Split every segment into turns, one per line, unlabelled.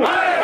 はい。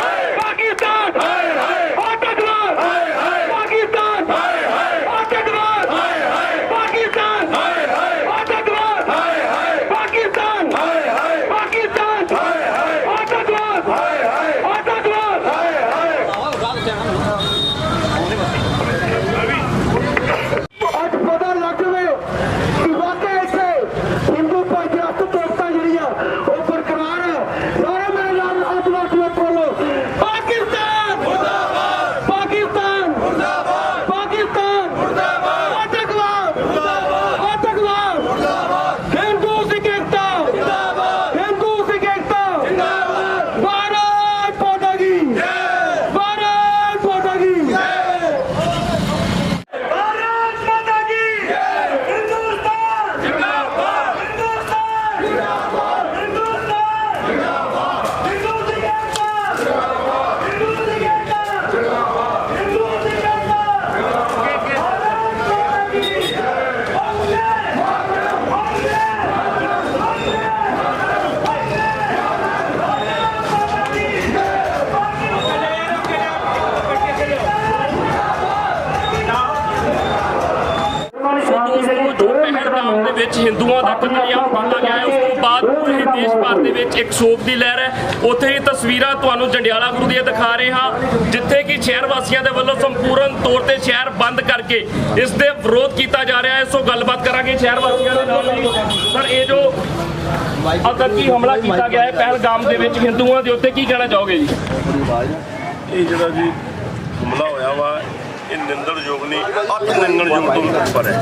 ਵਿੱਚ ਹਿੰਦੂਆਂ ਦਾ ਕੀਤਾ ਗਿਆ ਹੈ। ਉਸ ਤੋਂ ਬਾਅਦ ਪੂਰੇ ਦੇਸ਼ ਭਰ ਦੇ ਵਿੱਚ ਇੱਕ ਸੋਗ ਦੀ ਲਹਿਰ ਹੈ। ਉੱਥੇ ਹੀ ਤਸਵੀਰਾਂ ਤੁਹਾਨੂੰ ਜੰਡਿਆਲਾ ਗੁਰੂ ਦੀਆਂ ਦਿਖਾ ਰਹੇ ਹਾਂ, ਜਿੱਥੇ ਕਿ ਸ਼ਹਿਰ ਵਾਸੀਆਂ ਦੇ ਵੱਲੋਂ ਸੰਪੂਰਨ ਤੌਰ ਤੇ ਸ਼ਹਿਰ ਬੰਦ ਕਰਕੇ ਇਸ ਦੇ ਵਿਰੋਧ ਕੀਤਾ ਜਾ ਰਿਹਾ ਹੈ। ਸੋ ਗੱਲਬਾਤ ਕਰਾਂਗੇ ਸ਼ਹਿਰ ਵਾਸੀਆਂ ਦੇ ਨਾਲ ਸਰ, ਇਹ ਜੋ ਆਤੰਕੀ ਹਮਲਾ ਕੀਤਾ ਗਿਆ ਹੈ ਪਹਿਲਗਾਮ ਦੇ ਵਿੱਚ ਹਿੰਦੂਆਂ ਦੇ ਉੱਤੇ ਕੀ ਕਹਿਣਾ ਚਾਹੋਗੇ ਜੀ?
ਇਹ ਜਿਹੜਾ ਜੀ ਹਮਲਾ ਹੋਇਆ ਵਾ ਇਹ ਨਿੰਦਣਯੋਗ ਨਹੀਂ ਅੱਤ ਨਿੰਦਣ ਨਿੰਦਣਯੋਗ ਤੋਂ ਵੀ ਉੱਪਰ ਹੈ।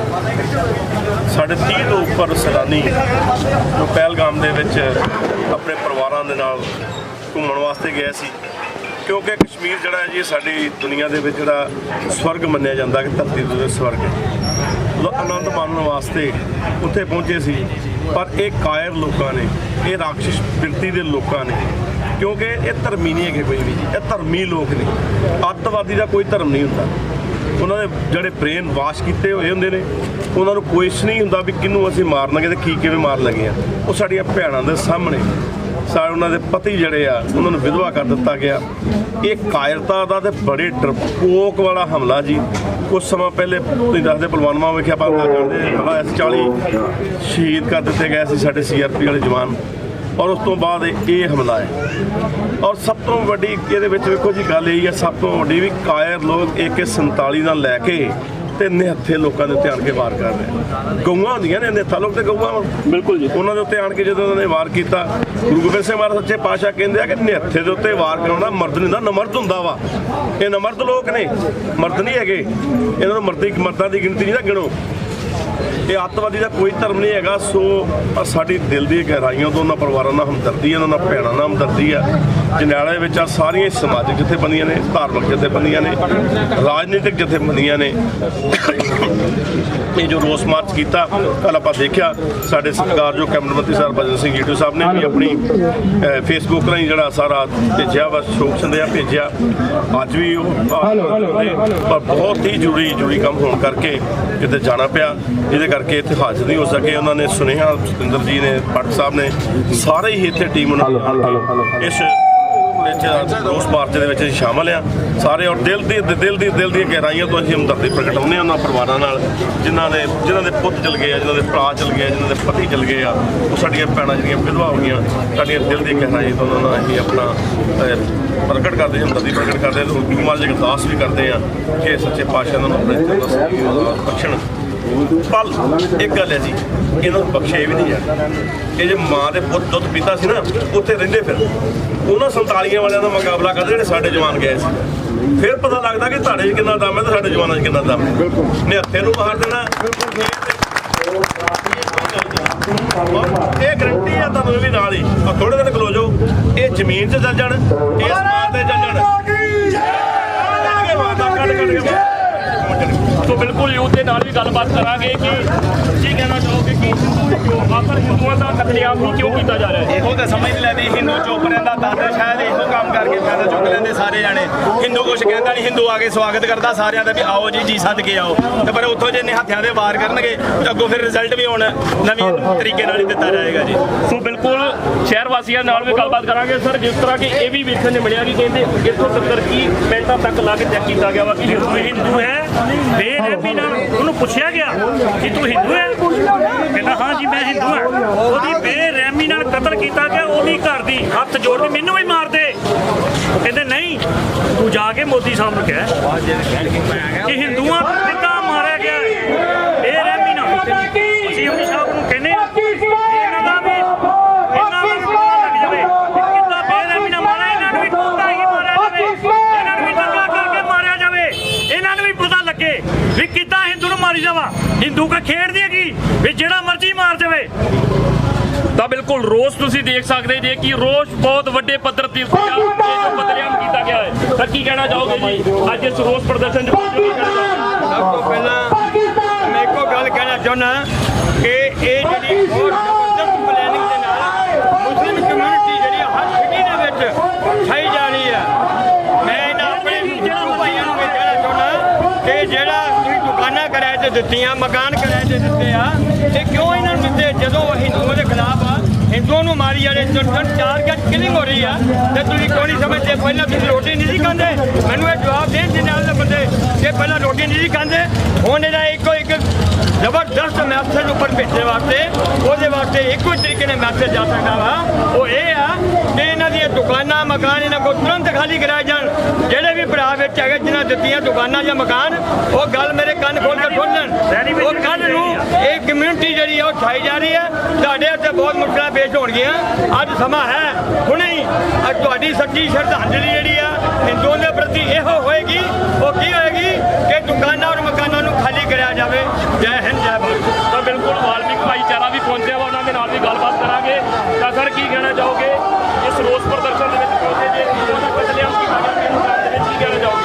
ਸਾਡੇ 30 ਤੋਂ ਉੱਪਰ ਸੈਲਾਨੀ ਜੋ ਪਹਿਲਗਾਮ ਦੇ ਵਿੱਚ ਆਪਣੇ ਪਰਿਵਾਰਾਂ ਦੇ ਨਾਲ ਘੁੰਮਣ ਵਾਸਤੇ ਗਏ ਸੀ, ਕਿਉਂਕਿ ਕਸ਼ਮੀਰ ਜਿਹੜਾ ਹੈ ਜੀ ਸਾਡੀ ਦੁਨੀਆ ਦੇ ਵਿੱਚ ਜਿਹੜਾ ਸਵਰਗ ਮੰਨਿਆ ਜਾਂਦਾ ਕਿ ਧਰਤੀ ਦੇ ਸਵਰਗ ਹੈ। ਆਨੰਦ ਮਾਣਨ ਵਾਸਤੇ ਉੱਥੇ ਪਹੁੰਚੇ ਸੀ, ਪਰ ਇਹ ਕਾਇਰ ਲੋਕਾਂ ਨੇ, ਇਹ ਰਾਖਸ਼ ਬਿਰਤੀ ਦੇ ਲੋਕਾਂ ਨੇ, ਕਿਉਂਕਿ ਇਹ ਧਰਮੀ ਨਹੀਂ ਹੈਗੇ ਕੋਈ ਵੀ, ਇਹ ਧਰਮੀ ਲੋਕ ਨੇ। ਅੱਤਵਾਦੀ ਦਾ ਕੋਈ ਧਰਮ ਨਹੀਂ ਹੁੰਦਾ। ਉਹਨਾਂ ਦੇ ਜਿਹੜੇ ਬ੍ਰੇਨ ਵਾਸ਼ ਕੀਤੇ ਹੋਏ ਹੁੰਦੇ ਨੇ, ਉਹਨਾਂ ਨੂੰ ਕੁਐਸਚ ਨਹੀਂ ਹੁੰਦਾ ਵੀ ਕਿਹਨੂੰ ਅਸੀਂ ਮਾਰਨਾਂਗੇ ਤੇ ਕੀ ਕਿਵੇਂ ਮਾਰ ਲੱਗੇ ਆ। ਉਹ ਸਾਡੀਆਂ ਭੈਣਾਂ ਦੇ ਸਾਹਮਣੇ, ਸਾਰੇ ਉਹਨਾਂ ਦੇ ਪਤੀ ਜਿਹੜੇ ਆ, ਉਹਨਾਂ ਨੂੰ ਵਿਧਵਾ ਕਰ ਦਿੱਤਾ ਗਿਆ। ਇਹ ਕਾਇਰਤਾ ਦਾ ਤੇ ਬੜੇ ਡਰਪੋਕ ਵਾਲਾ ਹਮਲਾ ਜੀ। ਕੁਝ ਸਮਾਂ ਪਹਿਲੇ ਤੁਸੀਂ ਦੱਸਦੇ ਪਲਵਾਨਵਾ ਵਿਖੇ ਆਪਾਂ ਕਰਦੇ ਹਮਲਾ ਇਸ 40 ਸ਼ਹੀਦ ਕਰ ਦਿੱਤੇ ਗਏ ਸੀ ਸਾਡੇ ਸੀਆਰਪੀ ਵਾਲੇ ਜਵਾਨ। ਔਰ ਉਸ ਤੋਂ ਬਾਅਦ ਇਹ ਹਮਲਾ ਹੈ। ਔਰ ਸਭ ਤੋਂ ਵੱਡੀ ਇਹਦੇ ਵਿੱਚ ਵੇਖੋ ਜੀ ਗੱਲ ਇਹ ਹੈ ਸਭ ਤੋਂ ਵੱਡੀ ਵੀ ਕਾਇਰ ਲੋਕ AK47 ਨਾਲ ਲੈ ਕੇ ਤੇ ਨਿਹੱਥੇ ਲੋਕਾਂ ਦੇ ਉੱਤੇ ਆਣ ਕੇ ਵਾਰ ਕਰ ਰਹੇ ਗਊਆਂ ਹੁੰਦੀਆਂ ਨੇ ਨਿਹੱਥਾ ਲੋਕ ਤੇ ਗਊਆਂ।
ਬਿਲਕੁਲ ਜੀ।
ਉਹਨਾਂ ਦੇ ਉੱਤੇ ਆਣ ਕੇ ਜਦੋਂ ਉਹਨਾਂ ਨੇ ਵਾਰ ਕੀਤਾ ਗੁਰੂ ਗੋਬਿੰਦ ਸਿੰਘ ਮਹਾਰਾਜ ਸੱਚੇ ਪਾਤਸ਼ਾਹ ਕਹਿੰਦੇ ਆ ਕਿ ਨਿਹੱਥੇ ਦੇ ਉੱਤੇ ਵਾਰ ਕਰਾਉਣਾ ਮਰਦ ਨਹੀਂ ਹੁੰਦਾ ਨਮਰਦ ਹੁੰਦਾ ਵਾ। ਇਹ ਨਮਰਦ ਲੋਕ ਨੇ ਮਰਦ ਨਹੀਂ ਹੈਗੇ। ਇਹਨਾਂ ਨੂੰ ਮਰਦੀ ਮਰਦਾਂ ਦੀ ਗਿਣਤੀ ਨਹੀਂ ਨਾ ਗਿਣੋ। ਇਹ ਅੱਤਵਾਦੀ ਦਾ ਕੋਈ ਧਰਮ ਨਹੀਂ ਹੈਗਾ ਸੋ ਸਾਡੀ ਦਿਲ ਦੀ ਗਹਿਰਾਈਆਂ ਤੋਂ ਉਹਨਾਂ ਪਰਿਵਾਰਾਂ ਨਾਲ ਹਮਦਰਦੀ ਹੈ ਉਹਨਾਂ ਨਾਲ ਭੈਣਾਂ ਨਾਲ ਹਮਦਰਦੀ ਹੈ। ਜੰਡਿਆਲੇ ਵਿੱਚ ਆ ਸਾਰੀਆਂ ਸਮਾਜਿਕ ਜਥੇਬੰਦੀਆਂ ਨੇ ਧਾਰਮਿਕ ਜਥੇਬੰਦੀਆਂ ਨੇ ਰਾਜਨੀਤਿਕ ਜਥੇਬੰਦੀਆਂ ਨੇ। ਇਹ ਜੋ ਰੋਸ ਮਾਰਚ ਕੀਤਾ ਕੱਲ ਆਪਾਂ ਦੇਖਿਆ ਸਾਡੇ ਸਰਕਾਰ ਜੋ ਕੈਬਨਿਟ ਮੰਤਰੀ ਸਰ ਬਜਨ ਸਿੰਘ ਜੀਟੂ ਸਾਹਿਬ ਨੇ ਵੀ ਆਪਣੀ ਫੇਸਬੁੱਕ ਰਾਹੀਂ ਜਿਹੜਾ ਸਾਰਾ ਭੇਜਿਆ ਵਾ ਸ਼ੋਕ ਸੰਦੇਹਾ ਭੇਜਿਆ। ਅੱਜ ਵੀ ਉਹ ਪਰ ਬਹੁਤ ਹੀ ਜ਼ਰੂਰੀ ਜ਼ਰੂਰੀ ਕੰਮ ਹੋਣ ਕਰਕੇ ਕਿਤੇ ਜਾਣਾ ਪਿਆ। ਜਿਹਦੇ ਕਰਕੇ ਇੱਥੇ ਹਾਜ਼ਰ ਨਹੀਂ ਹੋ ਸਕੇ। ਉਹਨਾਂ ਨੇ ਸੁਨੇਹਾ ਸਤਿੰਦਰ ਜੀ ਨੇ ਭੱਟ ਸਾਹਿਬ ਨੇ ਸਾਰੇ ਹੀ ਇੱਥੇ ਟੀਮ ਨੂੰ ਇਸ ਵਿੱਚ ਰੋਸ ਮਾਰਚ ਦੇ ਵਿੱਚ ਅਸੀਂ ਸ਼ਾਮਲ ਆ ਸਾਰੇ ਔਰ ਦਿਲ ਦੀ ਦਿਲ ਦੀ ਦਿਲ ਦੀਆਂ ਗਹਿਰਾਈਆਂ ਤੋਂ ਅਸੀਂ ਹਮਦਰਦੀ ਪ੍ਰਗਟਾਉਂਦੇ ਹਾਂ ਉਹਨਾਂ ਪਰਿਵਾਰਾਂ ਨਾਲ। ਜਿਨ੍ਹਾਂ ਦੇ ਜਿਨ੍ਹਾਂ ਦੇ ਪੁੱਤ ਚਲ ਗਏ ਆ ਜਿਨ੍ਹਾਂ ਦੇ ਭਰਾ ਚਲ ਗਏ ਆ ਜਿਨ੍ਹਾਂ ਦੇ ਪਤੀ ਚਲ ਗਏ ਆ ਉਹ ਸਾਡੀਆਂ ਭੈਣਾਂ ਜਿਹੜੀਆਂ ਵਿਧਵਾ ਹੋ ਗਈਆਂ ਸਾਡੀਆਂ ਦਿਲ ਦੀ ਗਹਿਰਾਈ ਤੋਂ ਉਹਨਾਂ ਨਾਲ ਅਸੀਂ ਆਪਣਾ ਪ੍ਰਗਟ ਕਰਦੇ ਹਾਂ ਹਮਦਰਦੀ ਪ੍ਰਗਟ ਕਰਦੇ ਹਾਂ ਤੇ ਮਾਲ ਜੀ ਅਰਦਾਸ ਵੀ ਕਰਦੇ ਆ ਕਿ ਸੱਚੇ ਪਾਤਸ਼ਾਹ ਨੂੰ ਆਪਣੇ ਦਿਲ ਦਾ ਸਹੀ ਬਖਸ਼ਣ। ਪਲ ਇੱਕ ਗੱਲ ਹੈ ਜੀ ਇਹਨਾਂ ਨੂੰ ਬਖਸ਼ੇ ਵੀ ਨਹੀਂ ਜਾਣਾ ਇਹ ਜੇ ਮਾਂ ਦੇ ਪੁੱਤ ਦੁੱਧ ਪੀਤਾ ਸੀ ਨਾ ਉੱਥੇ ਰਹਿੰਦੇ ਫਿਰ। ਉਹਨਾਂ ਸੰਤਾਲੀਆਂ ਵਾਲਿਆਂ ਦਾ ਮੁਕਾਬਲਾ ਕਰਦੇ ਜਿਹੜੇ ਸਾਡੇ ਜਵਾਨ ਗਏ ਸੀ। ਫਿਰ ਪਤਾ ਲੱਗਦਾ ਕਿ ਤੁਹਾਡੇ 'ਚ ਕਿੰਨਾ ਦਮ ਹੈ ਤੇ ਸਾਡੇ ਜਵਾਨਾਂ 'ਚ ਕਿੰਨਾ ਦਮ ਹੈ। ਨਿਹੱਥੇ ਨੂੰ ਮਾਰ ਦੇਣਾ। ਇਹ ਗਰੰਟੀ ਆ ਤੁਹਾਨੂੰ ਇਹ ਵੀ ਨਾਲ ਹੀ। ਆ ਥੋੜੇ ਦਿਨ ਖਲੋ ਜਾਓ ਇਹ ਜ਼ਮੀਨ 'ਚ ਚੱਲ ਜਾਣ ਇਸ ਮਾਂ ਤੇ ਚੱਲ ਜਾਣ ਕੱਢ ਕੇ ਮਾਰਦਾ ਕੱਢ ਕੱਢ ਕੇ ਮਾਰਦਾ।
ਸੋ ਬਿਲਕੁਲ ਯੂਥ ਦੇ ਨਾਲ ਵੀ ਗੱਲਬਾਤ ਕਰਾਂਗੇ ਕਿ ਕੀ ਕਹਿਣਾ ਚਾਹੋਗੇ ਕਿ ਆਖਰ ਹਿੰਦੂਆਂ ਦਾ ਕਤਲੇਆਮ ਹੀ ਕਿਉਂ ਕੀਤਾ ਜਾ ਰਿਹਾ ਹੈ?
ਇਹੋ ਤਾਂ ਸਮਝ ਨਹੀਂ ਲੈਂਦੀ ਹਿੰਦੂ ਚੁੱਪ ਰਹਿੰਦਾ ਤਾਂ ਤਾਂ ਸ਼ਾਇਦ ਇਹੋ ਕੰਮ ਕਰਕੇ ਫਾਇਦਾ ਚੁੱਕ ਲੈਂਦੇ ਸਾਰੇ ਜਾਣੇ। ਹਿੰਦੂ ਕੁਛ ਕਹਿੰਦਾ ਨਹੀਂ ਹਿੰਦੂ ਆ ਕੇ ਸਵਾਗਤ ਕਰਦਾ ਸਾਰਿਆਂ ਦਾ ਵੀ ਆਓ ਜੀ ਜੀ ਸੱਦ ਕੇ ਆਓ। ਤੇ ਪਰ ਉੱਥੋਂ ਜੇ ਨੇ ਹੱਥਿਆਂ ਦੇ ਵਾਰ ਕਰਨਗੇ ਅੱਗੋਂ ਫਿਰ ਰਿਜ਼ਲਟ ਵੀ ਹੁਣ ਨਵੀਂ ਤਰੀਕੇ ਨਾਲ ਹੀ ਦਿੱਤਾ ਜਾਏਗਾ ਜੀ।
ਸੋ ਬਿਲਕੁਲ ਸ਼ਹਿਰ ਵਾਸੀਆਂ ਨਾਲ ਵੀ ਗੱਲਬਾਤ ਕਰਾਂਗੇ ਸਰ ਜਿਸ ਤਰ੍ਹਾਂ ਕਿ ਇਹ ਵੀ ਵੇਖਣ ਨੂੰ ਮਿਲਿਆ ਕਿ ਕਹਿੰਦੇ ਇੱਥੋਂ ਤੱਕ ਕੀ ਮਿੰਟਾਂ ਤੱਕ ਲਾ ਕੇ ਚੈੱਕ ਕੀਤਾ ਗਿਆ ਵਾ ਕਿ ਹਿੰਦੂ
ਹੈ ਬੇਰਹਿਮੀ ਨਾਲ ਉਹਨੂੰ ਪੁੱਛਿਆ ਗਿਆ ਕਿ ਤੂੰ ਹਿੰਦੂ ਹੈ? ਕਹਿੰਦਾ, ਹਾਂ ਜੀ, ਮੈਂ ਹਿੰਦੂ ਹਾਂ। ਉਹਦੀ ਬੇਰਹਿਮੀ ਨਾਲ ਕਤਲ ਕੀਤਾ ਗਿਆ, ਉਹਦੀ ਘਰ ਦੀ ਹੱਥ ਜੋੜ ਕੇ ਮੈਨੂੰ ਵੀ ਮਾਰ ਦੇ। ਕਹਿੰਦੇ, ਨਹੀਂ, ਤੂੰ ਜਾ ਕੇ ਮੋਦੀ ਸਾਹਿਬ ਨੂੰ ਕਹਿ ਕਿ ਹਿੰਦੂਆਂ ਨੂੰ ਕਿੱਦਾਂ ਮਾਰਿਆ ਗਿਆ ਬੇਰਹਿਮੀ ਨਾਲ ਅਸੀਂ ਉਹਦੀ ਸਾਹਿਬ ਨੂੰ ਕਹਿੰਦੇ ਹਾਂ ਕਿ ਇਹਨਾਂ ਦਾ ਵੀ ਇਹਨਾਂ ਦਾ ਵੀ ਪਤਾ ਲੱਗ ਜਾਵੇ ਕਿ ਕਿੱਦਾਂ ਬੇਰਹਿਮੀ ਨਾਲ ਮਾਰਿਆ ਇਹਨਾਂ ਨੂੰ ਵੀ ਕੁੱਤਾ ਹੀ ਮਾਰਿਆ ਜਾਵੇ ਇਹਨਾਂ ਨੂੰ ਵੀ ਦੰਗਾ ਕਰਕੇ ਮਾਰਿਆ ਜਾਵੇ ਇਹਨਾਂ ਨੂੰ ਵੀ ਪਤਾ ਲੱਗੇ ਵੀ ਕਿੱਦਾਂ ਹਿੰਦੂ ਨੂੰ ਮਾਰੀ ਜਾਵਾ ਹਿੰਦੂ ਕਾ ਖੇਡ ਦੀ ਕੀ ਵੀ ਜਿਹੜਾ ਮਰਜ਼ੀ ਮਾਰ ਜਾਵੇ।
ਤਾਂ ਬਿਲਕੁਲ ਰੋਸ ਤੁਸੀਂ ਦੇਖ ਸਕਦੇ ਜੇ ਕਿ ਰੋਸ ਬਹੁਤ ਵੱਡੇ ਪੱਧਰ ਤੇ ਜੋ ਕਤਲੇਆਮ ਕੀਤਾ ਗਿਆ ਹੈ। ਤਾਂ ਕੀ ਕਹਿਣਾ ਚਾਹੋਗੇ ਜੀ? ਅੱਜ ਇਸ ਰੋਸ ਪ੍ਰਦਰਸ਼ਨ 'ਚ ਪਹੁੰਚੇ ਕੀ ਕਹਿਣਾ ਚਾਹੋਗੇ?
ਸਭ ਤੋਂ ਪਹਿਲਾਂ ਮੈਂ ਇੱਕੋ ਗੱਲ ਕਹਿਣਾ ਚਾਹੁੰਦਾ ਕਿ ਇਹ ਜਿਹੜੀ ਬਹੁਤ ਜ਼ਬਰਦਸਤ ਪਲੈਨਿੰਗ ਦੇ ਨਾਲ ਮੁਸਲਿਮ ਕਮਿਊਨਿਟੀ ਜਿਹੜੀ ਹਰ ਸਿਟੀ ਦੇ ਵਿੱਚ ਛਾਈ ਜਾ ਰਹੀ ਹੈ ਮੈਂ ਇਹਨਾਂ ਆਪਣੇ ਹਿੰਦੂ ਭਾਈਆਂ ਨੂੰ ਵੀ ਕਹਿਣਾ ਚਾਹੁੰਦਾ ਕਿ ਜਿਹੜਾ ਤੁਸੀਂ ਦੁਕਾਨਾਂ ਕਿਰਾਏ ਤੇ ਦਿੱਤੀਆਂ, ਮਕਾਨ ਕਿਰਾਏ ਤੇ ਦਿੱਤੇ ਆ। ਤੇ ਕਿਉਂ ਇਹਨਾਂ ਨੂੰ ਦਿੱਤੇ? ਜਦੋਂ ਹਿੰਦੂਆਂ ਦੇ ਖਿਲਾਫ ਆ, ਹਿੰਦੂਆਂ ਨੂੰ ਮਾਰੀ ਜਾ ਰਹੇ ਚੁਣ ਚਾਰ ਕਿਲਿੰਗ ਹੋ ਰਹੀ ਆ, ਤੇ ਤੁਸੀਂ ਕਿਉਂ ਨਹੀਂ ਸਮਝਦੇ, ਪਹਿਲਾਂ ਤੁਸੀਂ ਰੋਟੀ ਨਹੀਂ ਸੀ ਖਾਂਦੇ। ਮੈਨੂੰ ਇਹ ਜਵਾਬ ਦੇਣ ਦੇ ਨਾਲ ਬੰਦੇ ਕਿ ਪਹਿਲਾਂ ਰੋਟੀ ਨਹੀਂ ਸੀ ਖਾਂਦੇ, ਹੁਣ ਇਹਦਾ ਇੱਕੋ ਇੱਕ ਜ਼ਬਰਦਸਤ ਮੈਸੇਜ ਉੱਪਰ ਭੇਜਣ ਵਾਸਤੇ, ਉਹਦੇ ਵਾਸਤੇ ਇੱਕੋ ਤਰੀਕੇ ਨਾਲ ਮੈਸੇਜ ਆ ਸਕਦਾ ਵਾ। ਉਹ ਇਹ ਆ ਕਿ ਇਹਨਾਂ ਦੀਆਂ ਦੁਕਾਨਾਂ, ਮਕਾਨ ਇਹਨਾਂ ਕੋਲ ਤੁਰੰਤ ਖਾਲੀ ਕਰਾਏ ਜਾਣ, ਜਿਹੜੇ ਵੀ ਭਰਾ ਵਿੱਚ ਹੈਗੇ, ਜਿਨ੍ਹਾਂ ਦਿੱਤੀਆਂ ਦੁਕਾਨਾਂ ਜਾਂ ਮਕਾਨ, ਉਹ ਗੱਲ ਮੇਰੇ ਕੰਨ ਖੋਲ ਕੇ ਸੁਣ ਉਹ ਕੱਲ ਨੂੰ ਇਹ ਕਮਿਊਨਿਟੀ ਜਿਹੜੀ ਆ, ਉਹ ਛਾਈ ਜਾ ਰਹੀ ਹੈ ਤੁਹਾਡੇ ਉੱਤੇ ਬਹੁਤ ਮੁਸ਼ਕਲਾਂ ਪੇਸ਼ ਹੋਣਗੀਆਂ। ਅੱਜ ਸਮਾਂ ਹੈ, ਹੁਣੇ ਹੀ ਅੱਜ ਤੁਹਾਡੀ ਸੱਚੀ ਸ਼ਰਧਾਂਜਲੀ ਜਿਹੜੀ ਆ, ਹਿੰਦੂਆਂ ਦੇ ਪ੍ਰਤੀ ਇਹੋ ਹੋਏਗੀ। ਉਹ ਕੀ ਹੋਏਗੀ? ਕਿ ਦੁਕਾਨਾਂ ਔਰ ਮਕਾਨਾਂ ਨੂੰ ਖਾਲੀ ਕਰਿਆ ਜਾਵੇ। ਜੈ ਹਿੰਦ, ਜੈ ਭਾਰਤ।
ਤਾਂ ਬਿਲਕੁਲ ਵਾਲਮੀਕ ਭਾਈਚਾਰਾ ਵੀ ਪਹੁੰਚਿਆ ਵਾ, ਉਹਨਾਂ ਦੇ ਨਾਲ ਵੀ ਗੱਲਬਾਤ ਕਰਾਂਗੇ। ਤਾਂ ਸਰ, ਕੀ ਕਹਿਣਾ ਚਾਹੋਗੇ ਇਸ ਰੋਸ ਪ੍ਰਦਰਸ਼ਨ ਦੇ ਵਿੱਚ ਪਹੁੰਚੇ ਜੇ ਉਹਨਾਂ ਕਤਲੇਆਮ ਕੀਤਾ ਗਿਆ ਇਸ ਮੁਕਾਮ ਦੇ ਵਿੱਚ ਕੀ ਕਹਿਣਾ ਚਾਹੋਗੇ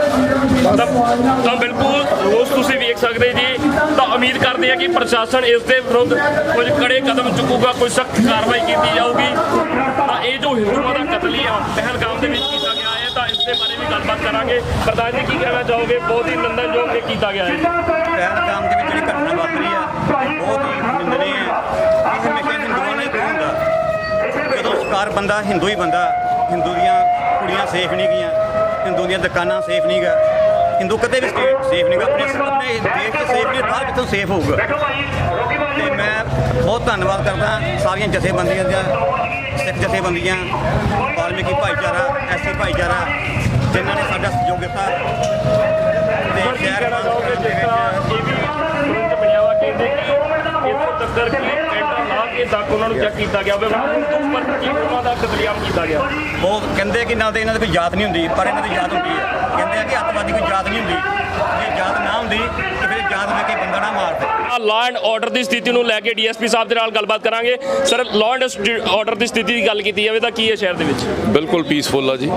ਤਾਂ ਤਾਂ ਬਿਲਕੁਲ ਰੋਜ਼ ਤੁਸੀਂ ਵੇਖ ਸਕਦੇ ਜੀ। ਤਾਂ ਉਮੀਦ ਕਰਦੇ ਆ ਕਿ ਪ੍ਰਸ਼ਾਸਨ ਇਸ ਦੇ ਵਿਰੁੱਧ ਕੁਝ ਕੜੇ ਕਦਮ ਚੁੱਕੂਗਾ, ਕੋਈ ਸਖਤ ਕਾਰਵਾਈ ਕੀਤੀ ਜਾਊਗੀ। ਤਾਂ ਇਹ ਜੋ ਹਿੰਦੂਆਂ ਦਾ ਕਤਲੇਆਮ ਪਹਿਲਗਾਮ ਦੇ ਵਿੱਚ ਕੀਤਾ ਗਿਆ ਹੈ, ਤਾਂ ਇਸ ਦੇ ਬਾਰੇ ਵੀ ਗੱਲਬਾਤ ਕਰਾਂਗੇ। ਪ੍ਰਧਾਨ ਜੀ, ਕੀ ਕਹਿਣਾ ਚਾਹੋਗੇ? ਬਹੁਤ ਹੀ ਨਿੰਦਣਯੋਗ ਇਹ ਕੀਤਾ ਗਿਆ ਹੈ।
ਪਹਿਲਗਾਮ ਦੇ ਵਿੱਚ ਜਿਹੜੀ ਘਟਨਾ ਵਾਪਰੀ ਆ, ਬਹੁਤ ਹੀ ਨਿੰਦਣੀ ਹੈ ਇਹ ਹਮੇਸ਼ਾ ਹਿੰਦੂਆਂ ਨੇ ਕਿਉਂ ਹੁੰਦਾ ਜਦੋਂ ਸਰਕਾਰ ਬੰਦਾ, ਹਿੰਦੂ ਹੀ ਬੰਦਾ, ਹਿੰਦੂ ਦੀਆਂ ਕੁੜੀਆਂ ਸੇਫ ਨਹੀਂ ਗਈਆਂ, ਹਿੰਦੂ ਦੀਆਂ ਦੁਕਾਨਾਂ ਸੇਫ ਨਹੀਂ ਗਾ ਹਿੰਦੂ ਕਦੇ ਵੀ ਸਟੇਟ ਸੇਫ ਨਹੀਂ ਆਪਣੇ ਆਪਣੇ ਦੇਸ਼ 'ਚ ਸੇਫ ਨਹੀਂ ਬਾਹਰ ਕਿੱਥੋਂ ਸੇਫ ਹੋਊਗਾ। ਤੇ ਮੈਂ ਬਹੁਤ ਧੰਨਵਾਦ ਕਰਦਾ ਸਾਰੀਆਂ ਜਥੇਬੰਦੀਆਂ ਦੀਆਂ ਸਿੱਖ ਜਥੇਬੰਦੀਆਂ ਵਾਲਮੀਕੀ ਭਾਈਚਾਰਾ ਐਸਸੀ ਭਾਈਚਾਰਾ ਜਿਨ੍ਹਾਂ ਨੇ ਸਾਡਾ ਸਹਿਯੋਗ ਦਿੱਤਾ। ਤੇ ਸ਼ਹਿਰ ਦੇ ਵਿੱਚ
ਇਹ ਵੀ ਵਾ ਕਹਿੰਦੇ ਕਿ ਇੱਥੋਂ ਤੱਕ ਕਿ ਪੈਂਟਾਂ ਤੱਕ ਉਹਨਾਂ ਨੂੰ ਚੈੱਕ ਕੀਤਾ ਗਿਆ ਉਹਨਾਂ ਤੋਂ ਉੱਪਰ ਕੀ ਉਹਨਾਂ ਦਾ ਕਤਲੇਆਮ ਕੀਤਾ ਗਿਆ।
ਉਹ ਕਹਿੰਦੇ ਕਿ ਨਾਲ ਤੇ ਇਹਨਾਂ ਦੀ ਕੋਈ ਯਾਦ ਨਹੀਂ ਹੁੰਦੀ, ਪਰ ਇਹਨਾਂ ਦੀ ਯਾਦ ਹੁੰਦੀ ਹੈ। ਕਹਿੰਦੇ ਆ ਕਿ ਅੱਤਵਾਦੀ ਕੋਈ ਜਾਤ ਨਹੀਂ ਹੁੰਦੀ। ਜੇ ਜਾਤ ਨਾ ਹੁੰਦੀ ਤੇ ਫਿਰ ਜਾਤ ਲੈ ਕੇ ਬੰਦਾ ਨਾ ਮਾਰਦੇ
ਲਾਅ ਐਂਡ ਆਰਡਰ ਦੀ ਸਥਿਤੀ ਨੂੰ ਲੈ ਕੇ ਡੀਐਸਪੀ ਸਾਹਿਬ ਦੇ ਨਾਲ ਗੱਲਬਾਤ ਕਰਾਂਗੇ। ਸਰ ਲਾਅ ਐਂਡ ਆਰਡਰ ਦੀ ਸਥਿਤੀ ਦੀ ਗੱਲ ਕੀਤੀ ਜਾਵੇ ਤਾਂ ਕੀ ਹੈ ਸ਼ਹਿਰ ਦੇ ਵਿੱਚ?
ਬਿਲਕੁਲ ਪੀਸਫੁਲ ਆ ਜੀ।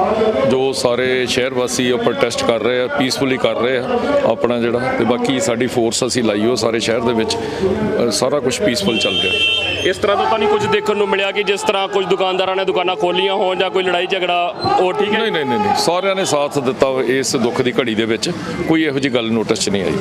ਜੋ ਸਾਰੇ ਸ਼ਹਿਰ ਵਾਸੀ ਉਹ ਪ੍ਰੋਟੈਸਟ ਕਰ ਰਹੇ ਆ ਪੀਸਫੁਲੀ ਕਰ ਰਹੇ ਆ ਆਪਣਾ ਜਿਹੜਾ। ਤੇ ਬਾਕੀ ਸਾਡੀ ਫੋਰਸ ਅਸੀਂ ਲਾਈ ਹੋ ਸਾਰੇ ਸ਼ਹਿਰ ਦੇ ਵਿੱਚ। ਸਾਰਾ ਕੁਝ ਪੀਸਫੁਲ ਚੱਲ ਰਿਹਾ।
ਇਸ ਤਰ੍ਹਾਂ ਦਾ ਤਾਂ ਨਹੀਂ ਕੁਝ ਦੇਖਣ ਨੂੰ ਮਿਲਿਆ ਕਿ ਜਿਸ ਤਰ੍ਹਾਂ ਕੁਝ ਦੁਕਾਨਦਾਰਾਂ ਨੇ ਦੁਕਾਨਾਂ ਖੋਲੀਆਂ ਹੋਣ ਜਾਂ ਕੋਈ ਲੜਾਈ ਝਗੜਾ ਉਹ ਠੀਕ ਹੈ?
ਨਹੀਂ ਨਹੀਂ ਨਹੀਂ ਸਾਰਿਆਂ ਨੇ ਸਾਥ ਦਿੱਤਾ ਇਸ ਦੁੱਖ ਦੀ ਘੜੀ ਦੇ ਵਿੱਚ। ਕੋਈ ਇਹੋ ਜਿਹੀ ਗੱਲ ਨੋਟਿਸ 'ਚ ਨਹੀਂ ਆਈ।